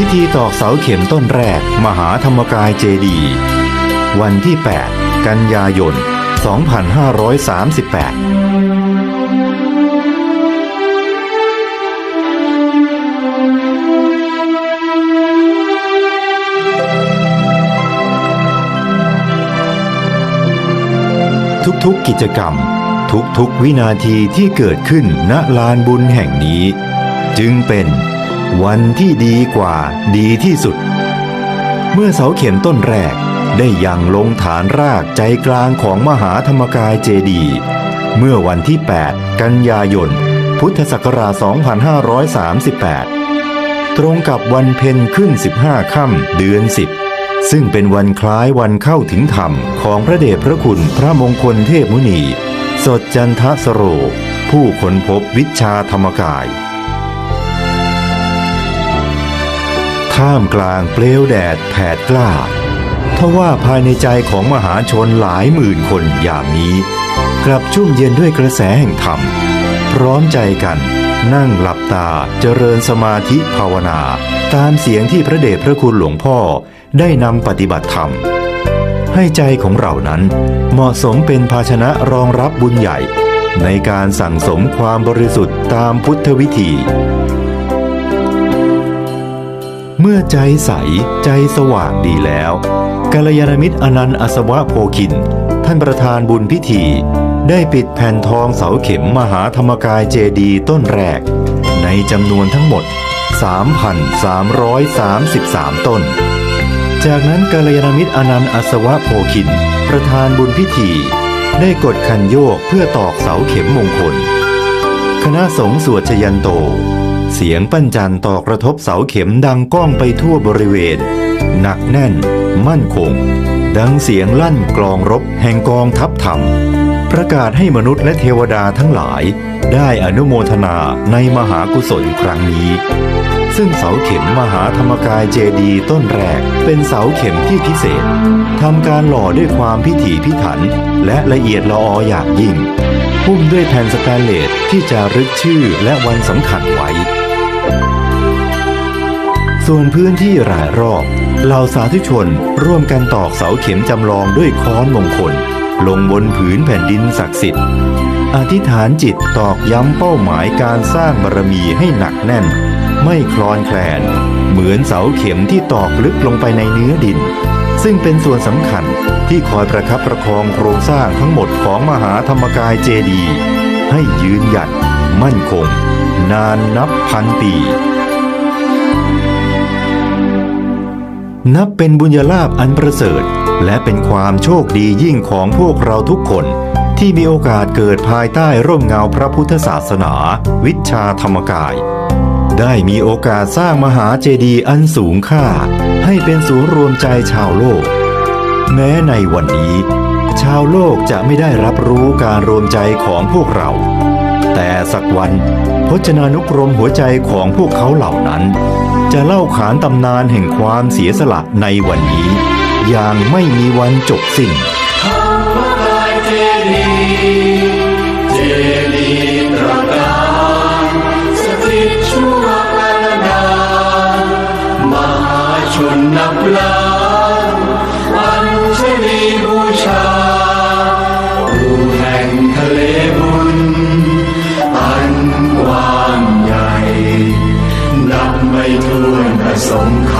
พิธีตอกเสาเข็มต้นแรก มหาธรรมกายเจดีวันที่ 8 กันยายน 2538ทุกๆกิจกรรม ทุกๆวินาทีที่เกิดขึ้นณลานบุญแห่งนี้ จึงเป็น วันที่ดีกว่าดีที่สุด เมื่อเสาเข็มต้นแรกได้ยังลงฐานรากใจกลางของมหาธรรมกายเจดี เมื่อวันที่ 8 กันยายน พุทธศักราช 2538 ตรงกับวันเพ็ญขึ้น 15 ค่ำเดือน 10 ซึ่งเป็นวันคล้ายวันเข้าถึงธรรมของพระเดชพระคุณพระมงคลเทพมุนี สดจันทสโร ผู้ค้นพบวิชาธรรมกาย ท่ามกลางเปลวแดดแผดกล้าทว่าภายในใจของมหาชนหลายหมื่นคนอย่างนี้ กลับชุ่มเย็นด้วยกระแสแห่งธรรม พร้อมใจกันนั่งหลับตาเจริญสมาธิภาวนา ตามเสียงที่พระเดชพระคุณหลวงพ่อได้นำปฏิบัติธรรม ให้ใจของเรานั้นเหมาะสมเป็นภาชนะรองรับบุญใหญ่ ในการสั่งสมความบริสุทธิ์ตามพุทธวิธี เมื่อใจใสใจสว่างดีแล้วกัลยาณมิตรอนันต์อัศวะโพคิน ท่านประธานบุญพิธี ได้ปิดแผ่นทองเสาเข็มมหาธรรมกายเจดีต้นแรก ในจำนวนทั้งหมด 3,333 ต้น จากนั้นกัลยาณมิตรอนันต์อัศวะโพคิน ประธานบุญพิธี ได้กดคันโยกเพื่อตอกเสาเข็มมงคล คณะสงฆ์สวดชยันโต เสียงปั้นจันต่อกระทบเสาเข็มดังก้องไปทั่วบริเวณ หนักแน่น มั่นคง ดังเสียงลั่นกลองรบแห่งกองทัพธรรม ประกาศให้มนุษย์และเทวดาทั้งหลาย ได้อนุโมทนาในมหากุศลครั้งนี้ ซึ่งเสาเข็มมหาธรรมกายเจดีต้นแรกเป็นเสาเข็มที่พิเศษทำการหล่อด้วยความพิถีพิถัน และละเอียดละอออย่างยิ่งหุ้มด้วยแผ่นสแตนเลสที่จะรึกชื่อและวันสำคัญไว้ ส่วนพื้นที่รายรอบเหล่าสาธุชนร่วมกันตอกเสาเข็มจำลองด้วยค้อนมงคล ลงบนผืนแผ่นดินศักดิ์สิทธิ์ อธิษฐานจิตตอกย้ำเป้าหมายการสร้างบารมีให้หนักแน่น ไม่คลอนแคลน เหมือนเสาเข็มที่ตอกลึกลงไปในเนื้อดิน ซึ่งเป็นส่วนสำคัญที่คอยประคับประคองโครงสร้างทั้งหมดของมหาธรรมกายเจดีย์ให้ยืนหยัดมั่นคง นานนับพันปี นับเป็นบุญญาลาภอันประเสริฐ และเป็นความโชคดียิ่งของพวกเราทุกคน ที่มีโอกาสเกิดภายใต้ร่มเงาพระพุทธศาสนา วิชาธรรมกาย ได้มีโอกาสสร้างมหาเจดีย์อันสูงค่า ให้เป็นศูนย์รวมใจชาวโลก แม้ในวันนี้ ชาวโลกจะไม่ได้รับรู้การรวมใจของพวกเรา แต่สักวันพจนานุกรมหัวใจของพวกเขาเหล่านั้น จะเล่าขานตำนานแห่งความเสียสละในวันนี้ อย่างไม่มีวันจบสิ้น สงไข